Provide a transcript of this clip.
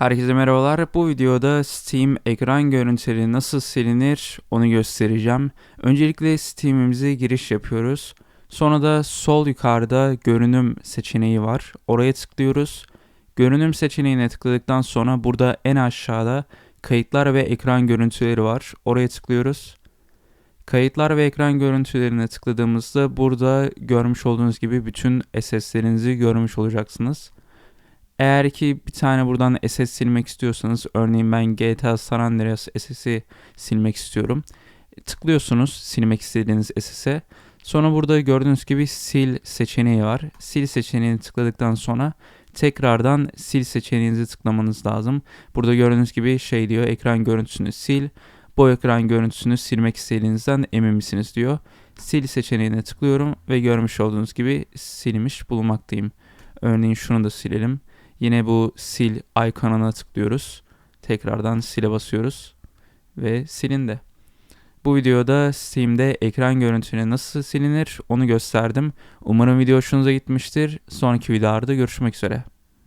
Herkese merhabalar. Bu videoda Steam ekran görüntüleri nasıl silinir onu göstereceğim. Öncelikle Steam'imize giriş yapıyoruz. Sonra da sol yukarıda görünüm seçeneği var. Oraya tıklıyoruz. Görünüm seçeneğine tıkladıktan sonra burada en aşağıda kayıtlar ve ekran görüntüleri var. Oraya tıklıyoruz. Kayıtlar ve ekran görüntülerine tıkladığımızda burada görmüş olduğunuz gibi bütün SS'lerinizi görmüş olacaksınız. Eğer ki bir tane buradan SS silmek istiyorsanız örneğin ben GTA San Andreas SS'i silmek istiyorum. Tıklıyorsunuz silmek istediğiniz SS'e. Sonra burada gördüğünüz gibi sil seçeneği var. Sil seçeneğini tıkladıktan sonra tekrardan sil seçeneğinizi tıklamanız lazım. Burada gördüğünüz gibi şey diyor ekran görüntüsünü sil. Bu ekran görüntüsünü silmek istediğinizden emin misiniz diyor. Sil seçeneğine tıklıyorum ve görmüş olduğunuz gibi silmiş bulunmaktayım. Örneğin şunu da silelim. Yine bu sil ikonuna tıklıyoruz. Tekrardan sile basıyoruz ve silindi. Bu videoda Steam'de ekran görüntüleri nasıl silinir onu gösterdim. Umarım video hoşunuza gitmiştir. Sonraki videolarda görüşmek üzere.